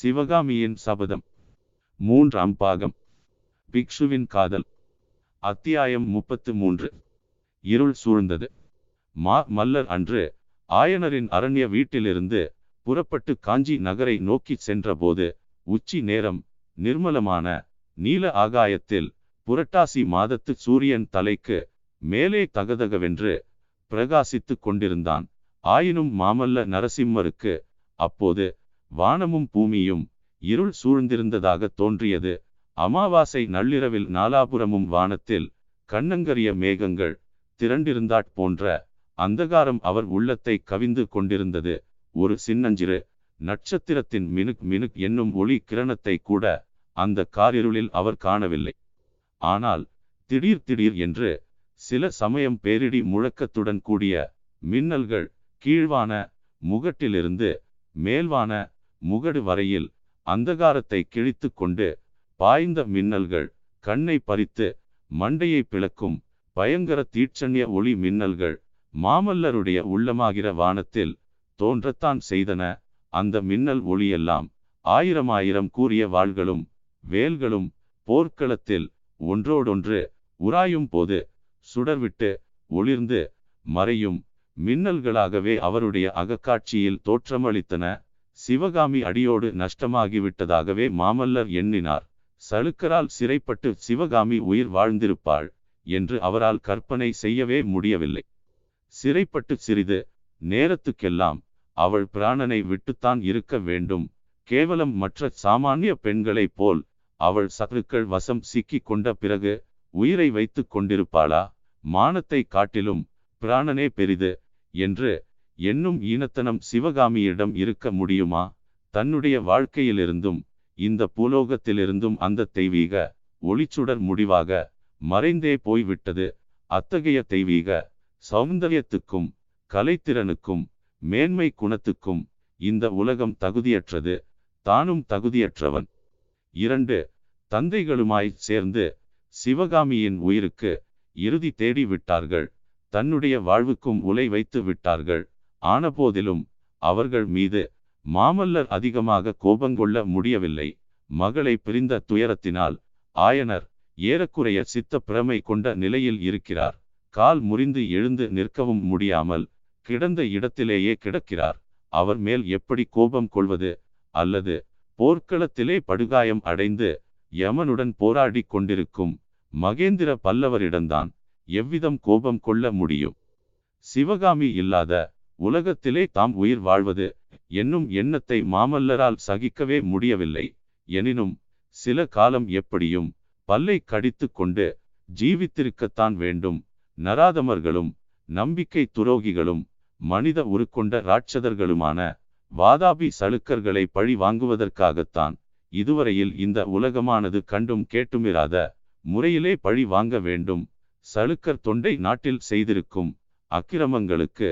சிவகாமியின் சபதம். மூன்றாம் பாகம். பிக்ஷுவின் காதல். அத்தியாயம் முப்பத்து மூன்று. இருள் சூழ்ந்தது. மா மல்லர் அன்று ஆயனரின் அரண்ய வீட்டிலிருந்து புறப்பட்டு காஞ்சி நகரை நோக்கி சென்றபோது உச்சி நேரம் நிர்மலமான நீல ஆகாயத்தில் புரட்டாசி மாதத்து சூரியன் தலைக்கு மேலே தகதகவென்று பிரகாசித்துக் கொண்டிருந்தான். ஆயினும் மாமல்ல நரசிம்மருக்கு அப்போது வானமும் பூமியும் இருள் சூழ்ந்திருந்ததாக தோன்றியது. அமாவாசை நள்ளிரவில் நாலாபுரமும் வானத்தில் கண்ணங்கரிய மேகங்கள் திரண்டிருந்தாற் போன்ற அந்தகாரம் அவர் உள்ளத்தை கவிந்து கொண்டிருந்தது. ஒரு சின்னஞ்சிறு நட்சத்திரத்தின் மினுக் மினுக் என்னும் ஒளி கிரணத்தை கூட அந்த காரிருளில் அவர் காணவில்லை. ஆனால் திடீர் திடீர் என்று சில சமயம் பேரிடி முழக்கத்துடன் கூடிய மின்னல்கள் கீழ்வான முகட்டிலிருந்து மேல்வான முகடு வரையில் அந்தகாரத்தை கிழித்து கொண்டு பாய்ந்த மின்னல்கள் கண்ணை பறித்து மண்டையை பிளக்கும் பயங்கர தீட்சண்ய ஒளி மின்னல்கள் மாமல்லருடைய உள்ளமாகிற வானத்தில் தோன்றத்தான் செய்தன. அந்த மின்னல் ஒளியெல்லாம் ஆயிரம் ஆயிரம் கூறிய வாள்களும் வேல்களும் போர்க்களத்தில் ஒன்றோடொன்று உராயும் போது சுடர்விட்டு ஒளிர்ந்து மறையும் மின்னல்களாகவே அவருடைய அகக்காட்சியில் தோற்றமளித்தன. சிவகாமி அடியோடு நஷ்டமாகிவிட்டதாகவே மாமல்லர் எண்ணினார். சளுக்கரால் சிறைப்பட்டு சிவகாமி உயிர் வாழ்ந்திருப்பாள் என்று அவரால் கற்பனை செய்யவே முடியவில்லை. சிறைப்பட்டு சிறிது நேரத்துக்கெல்லாம் அவள் பிராணனை விட்டுத்தான் இருக்க வேண்டும். கேவலம் மற்ற சாமானிய பெண்களைப் போல் அவள் சத்துருக்கள் வசம் சிக்கிக் கொண்ட பிறகு உயிரை வைத்து கொண்டிருப்பாளா? மானத்தை காட்டிலும் பிராணனே பெரிது என்று என்னும் ஈனத்தனம் சிவகாமியிடம் இருக்க முடியுமா? தன்னுடைய வாழ்க்கையிலிருந்தும் இந்த பூலோகத்திலிருந்தும் அந்த தெய்வீக ஒளிச்சுடர் முடிவாக மறைந்தே போய்விட்டது. அத்தகைய தெய்வீக சௌந்தரியத்துக்கும் கலைத்திறனுக்கும் மேன்மை குணத்துக்கும் இந்த உலகம் தகுதியற்றது தானும் தகுதியற்றவன். இரண்டு தந்தைகளுமாய் சேர்ந்து சிவகாமியின் உயிருக்கு இறுதி தேடி விட்டார்கள். தன்னுடைய வாழ்வுக்கும் உலை வைத்து விட்டார்கள். ஆனபோதிலும் அவர்கள் மீது மாமல்லர் அதிகமாக கோபங்கொள்ள முடியவில்லை. மகளை பிரிந்த துயரத்தினால் ஆயனர் ஏறக்குறைய சித்த பிரமை கொண்ட நிலையில் இருக்கிறார். கால் முறிந்து எழுந்து நிற்கவும் முடியாமல் கிடந்த இடத்திலேயே கிடக்கிறார். அவர் மேல் எப்படி கோபம் கொள்வது அல்லது போர்க்களத்திலே படுகாயம் அடைந்து யமனுடன் போராடி கொண்டிருக்கும் மகேந்திர பல்லவரிடம்தான் எவ்விதம் கோபம் கொள்ள முடியும்? சிவகாமி இல்லாத உலகத்திலே தாம் உயிர் வாழ்வது என்னும் எண்ணத்தை மாமல்லரால் சகிக்கவே முடியவில்லை. எனினும் சில காலம் எப்படியும் பல்லை கடித்து கொண்டு ஜீவித்திருக்கத்தான் வேண்டும். நராதமர்களும் நம்பிக்கை துரோகிகளும் மனித உருக்கொண்ட ராட்சதர்களுமான வாதாபி சளுக்கர்களை பழி வாங்குவதற்காகத்தான் இதுவரையில் இந்த உலகமானது கண்டும் கேட்டுமிராத முறையிலே பழி வாங்க வேண்டும். சளுக்கர் தொண்டை நாட்டில் செய்திருக்கும் அக்கிரமங்களுக்கு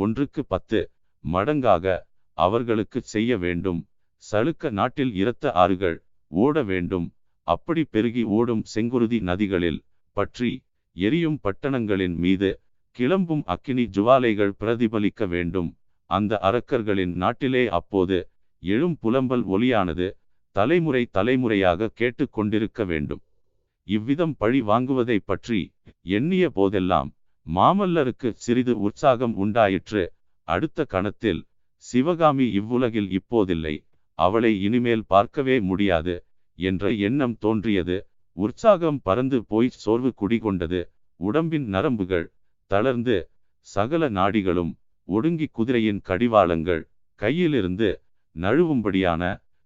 ஒன்றுக்கு பத்து மடங்காக அவர்களுக்கு செய்ய வேண்டும். சளுக்க நாட்டில் இரத்த ஆறுகள் ஓட வேண்டும். அப்படி பெருகி ஓடும் செங்குருதி நதிகளில் பற்றி எரியும் பட்டணங்களின் மீது கிளம்பும் அக்கினி ஜுவாலைகள் பிரதிபலிக்க வேண்டும். அந்த அரக்கர்களின் நாட்டிலே அப்போது எழும் புலம்பல் ஒலியானது தலைமுறை தலைமுறையாக கேட்டுக்கொண்டிருக்க வேண்டும். இவ்விதம் பழி வாங்குவதை பற்றி எண்ணிய போதெல்லாம் மாமல்லருக்கு சிறிது உற்சாகம் உண்டாயிற்று. அடுத்த கணத்தில் சிவகாமி இவ்வுலகில் இப்போதில்லை. அவளை இனிமேல் பார்க்கவே முடியாது என்ற எண்ணம் தோன்றியது. உற்சாகம் பறந்து போய் சோர்வு குடிகொண்டது. உடம்பின் நரம்புகள் தளர்ந்து சகல நாடிகளும் ஒடுங்கி குதிரையின் கடிவாளங்கள் கையிலிருந்து நழுவும்படியான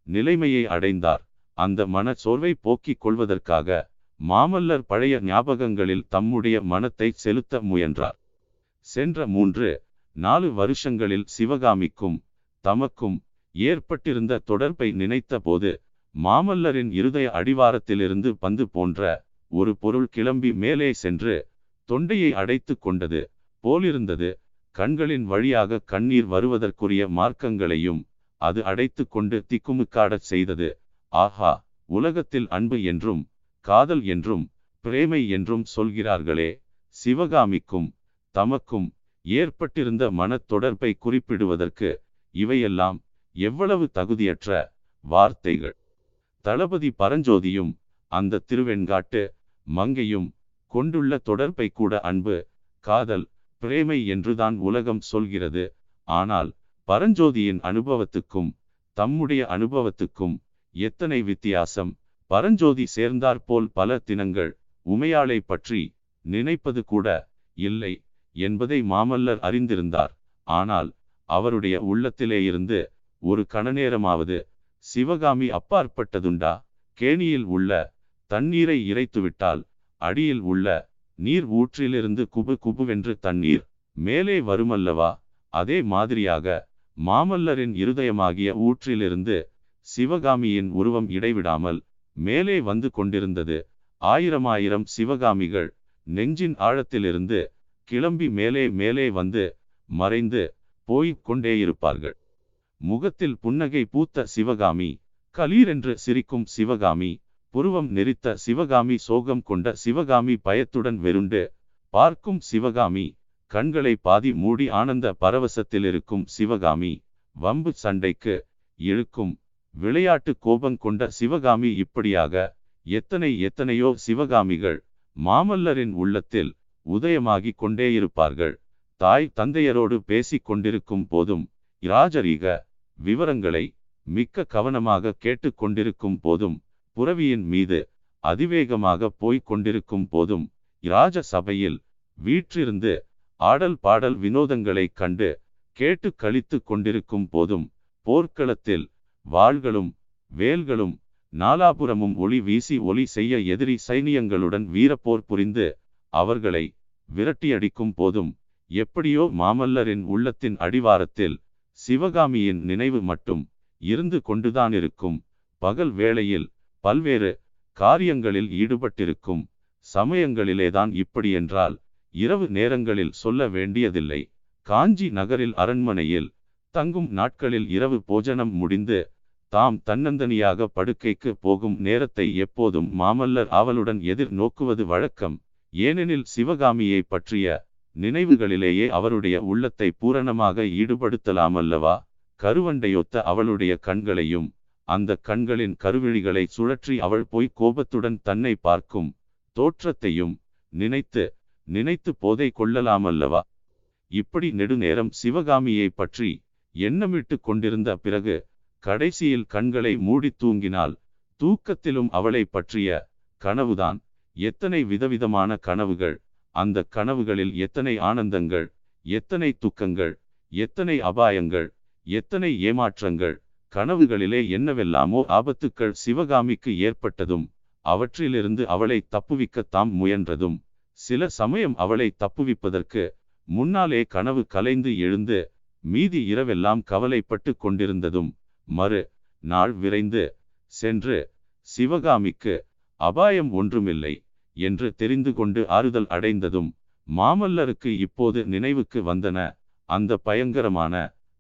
நிலைமையை அடைந்தார். அந்த மன சோர்வை போக்கிக் கொள்வதற்காக மாமல்லர் பழைய ஞாபகங்களில் தம்முடைய மனத்தை செலுத்த முயன்றார். சென்ற மூன்று நாலு வருஷங்களில் சிவகாமிக்கும் தமக்கும் ஏற்பட்டிருந்த தொடர்பை நினைத்தபோது மாமல்லரின் இருதய அடிவாரத்திலிருந்து பந்து போன்ற ஒரு பொருள் கிளம்பி மேலே சென்று தொண்டையை அடைத்து கொண்டது போலிருந்தது. கண்களின் வழியாக கண்ணீர் வருவதற்குரிய மார்க்கங்களையும் அது அடைத்து கொண்டு திக்குமுக்காடச் செய்தது. ஆஹா உலகத்தில் அன்பு என்றும் காதல் என்றும் பிரேமை என்றும் சொல்கிறார்களே சிவகாமிக்கும் தமக்கும் ஏற்பட்டிருந்த மனத் தொடர்பை குறிப்பிடுவதற்கு இவையெல்லாம் எவ்வளவு தகுதியற்ற வார்த்தைகள். தளபதி பரஞ்சோதியும் அந்த திருவெண்காட்டு மங்கையும் கொண்டுள்ள தொடர்பை கூட அன்பு காதல் பிரேமை என்றுதான் உலகம் சொல்கிறது. ஆனால் பரஞ்சோதியின் அனுபவத்துக்கும் தம்முடைய அனுபவத்துக்கும் எத்தனை வித்தியாசம்? பரஞ்சோதி சேர்ந்தாற்போல் பல தினங்கள் உமையாளை பற்றி நினைப்பது கூட இல்லை என்பதை மாமல்லர் அறிந்திருந்தார். ஆனால் அவருடைய உள்ளத்திலே இருந்து ஒரு கணநேரமாவது சிவகாமி அப்பாற்பட்டதுண்டா? கேணியில் உள்ள தண்ணீரை இறைத்துவிட்டால் அடியில் உள்ள நீர் ஊற்றிலிருந்து குபு குபுவென்று தண்ணீர் மேலே வருமல்லவா? அதே மாதிரியாக மாமல்லரின் இருதயமாகிய ஊற்றிலிருந்து சிவகாமியின் உருவம் இடைவிடாமல் மேலே வந்து கொண்டிருந்தது. ஆயிரமாயிரம் சிவகாமிகள் நெஞ்சின் ஆழத்திலிருந்து கிளம்பி மேலே மேலே வந்து மறைந்து போய்க் கொண்டேயிருப்பார்கள். முகத்தில் புன்னகை பூத்த சிவகாமி கலீரென்று சிரிக்கும் சிவகாமி புருவம் நெறித்த சிவகாமி சோகம் கொண்ட சிவகாமி பயத்துடன் வெருண்டு பார்க்கும் சிவகாமி கண்களை பாதி மூடி ஆனந்த பரவசத்திலிருக்கும் சிவகாமி வம்பு சண்டைக்கு இழுக்கும் விளையாட்டு கோபம் கொண்ட சிவகாமி இப்படியாக எத்தனை எத்தனையோ சிவகாமிகள் மாமல்லரின் உள்ளத்தில் உதயமாகிக் கொண்டேயிருப்பார்கள் தாய் தந்தையரோடு பேசிக் கொண்டிருக்கும் போதும் இராஜரீக விவரங்களை மிக்க கவனமாக கேட்டு கொண்டிருக்கும் போதும் புறவியின் மீது அதிவேகமாக போய்க் கொண்டிருக்கும் போதும் இராஜ சபையில் வீற்றிருந்து ஆடல் பாடல் வினோதங்களைக் கண்டு கேட்டு கழித்து கொண்டிருக்கும் போதும் போர்க்களத்தில் வாள்களும் வேல்களும் நாலாபுரமும் ஒளி வீசி ஒளி செய்ய எதிரி சைனியங்களுடன் வீரப்போர் புரிந்து அவர்களை விரட்டியடிக்கும் போதும் எப்படியோ மாமல்லரின் உள்ளத்தின் அடிவாரத்தில் சிவகாமியின் நினைவு மட்டும் இருந்து கொண்டுதானிருக்கும். பகல் வேளையில் பல்வேறு காரியங்களில் ஈடுபட்டிருக்கும் சமயங்களிலேதான் இப்படியென்றால் இரவு நேரங்களில் சொல்ல வேண்டியதில்லை. காஞ்சி நகரில் அரண்மனையில் தங்கும் நாட்களில் இரவு போஜனம் முடிந்து தாம் தன்னந்தனியாக படுக்கைக்கு போகும் நேரத்தை எப்போதும் மாமல்லர் ஆவலுடன் எதிர் நோக்குவது வழக்கம். ஏனெனில் சிவகாமியை பற்றிய நினைவுகளிலேயே அவருடைய உள்ளத்தை பூரணமாக ஈடுபடுத்தலாமல்லவா? கருவண்டையொத்த அவளுடைய கண்களையும் அந்த கண்களின் கருவிழிகளை சுழற்றி அவள் போய் கோபத்துடன் தன்னை பார்க்கும் தோற்றத்தையும் நினைத்து நினைத்து போதை கொள்ளலாமல்லவா? இப்படி நெடுநேரம் சிவகாமியை பற்றி எண்ணமிட்டு கொண்டிருந்த பிறகு கடைசியில் கண்களை மூடி தூங்கினால் தூக்கத்திலும் அவளை பற்றிய கனவுதான். எத்தனை விதவிதமான கனவுகள். அந்த கனவுகளில் எத்தனை ஆனந்தங்கள். எத்தனை துக்கங்கள். எத்தனை அபாயங்கள். எத்தனை ஏமாற்றங்கள். கனவுகளிலே என்னவெல்லாமோ ஆபத்துக்கள் சிவகாமிக்கு ஏற்பட்டதும் அவற்றிலிருந்து அவளை தப்புவிக்க தாம் முயன்றதும் சில சமயம் அவளை தப்புவிப்பதற்கு முன்னாலே கனவு கலைந்து எழுந்து மீதி இரவெல்லாம் கவலைப்பட்டு கொண்டிருந்ததும் மறு நாள் விரைந்து சென்று சிவகாமிக்கு அபாயம் ஒன்றுமில்லை என்று தெரிந்து கொண்டு ஆறுதல் அடைந்ததும் மாமல்லருக்கு இப்போது நினைவுக்கு வந்தன அந்த பயங்கரமான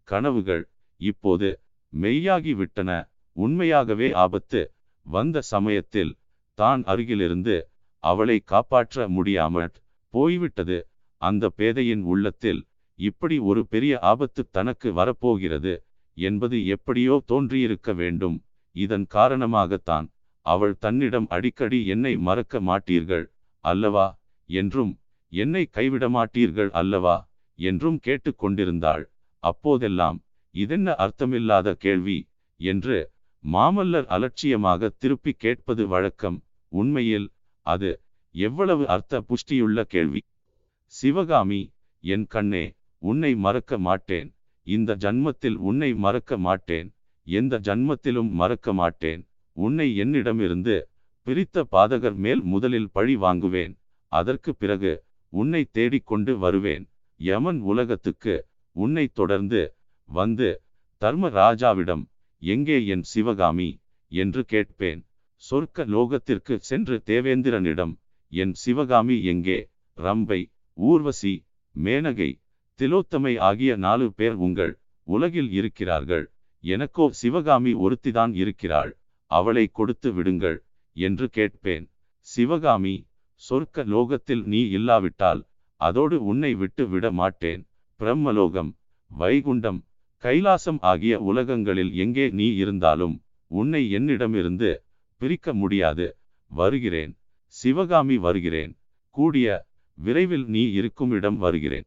கனவுகள் இப்போது மெய்யாகி விட்டன உண்மையாகவே ஆபத்து வந்த சமயத்தில் தான் அருகிலிருந்து அவளை காப்பாற்ற முடியாமற் போய்விட்டது அந்த பேதையின் உள்ளத்தில் இப்படி ஒரு பெரிய ஆபத்து தனக்கு வரப்போகிறது என்பது எப்படியோ தோன்றியிருக்க வேண்டும். இதன் காரணமாகத்தான் அவள் தன்னிடம் அடிக்கடி என்னை மறக்க மாட்டீர்கள் அல்லவா? என்றும் என்னை கைவிட மாட்டீர்கள் அல்லவா? என்றும் கேட்டுக்கொண்டிருந்தாள் அப்போதெல்லாம் இதென்ன அர்த்தமில்லாத கேள்வி? என்று மாமல்லர் அலட்சியமாக திருப்பி கேட்பது வழக்கம். உண்மையில் அது எவ்வளவு அர்த்த புஷ்டியுள்ள கேள்வி. சிவகாமி என் கண்ணே உன்னை மறக்க மாட்டேன். இந்த ஜன்மத்தில் உன்னை மறக்க மாட்டேன். எந்த ஜன்மத்திலும் மறக்க மாட்டேன். உன்னை என்னிடமிருந்து பிரித்த பாதகர் மேல் முதலில் பழி வாங்குவேன். அதற்கு பிறகு உன்னை தேடிக்கொண்டு வருவேன். யமன் உலகத்துக்கு உன்னை தொடர்ந்து வந்து தர்மராஜாவிடம் எங்கே என் சிவகாமி என்று கேட்பேன். சொர்க்க லோகத்திற்கு சென்று தேவேந்திரனிடம் என் சிவகாமி எங்கே? ரம்பை ஊர்வசி மேனகை திலோத்தமை ஆகிய நாலு பேர் உங்கள் உலகில் இருக்கிறார்கள். எனக்கோ சிவகாமி ஒருத்திதான் இருக்கிறாள். அவளை கொடுத்து விடுங்கள் என்று கேட்பேன். சிவகாமி சொர்க்க லோகத்தில் நீ இல்லாவிட்டால் அதோடு உன்னை விட்டு விட மாட்டேன். பிரம்மலோகம் வைகுண்டம் கைலாசம் ஆகிய உலகங்களில் எங்கே நீ இருந்தாலும் உன்னை என்னிடமிருந்து பிரிக்க முடியாது. வருகிறேன். சிவகாமி வருகிறேன். கூடிய விரைவில் நீ இருக்கும் இடம் வருகிறேன்.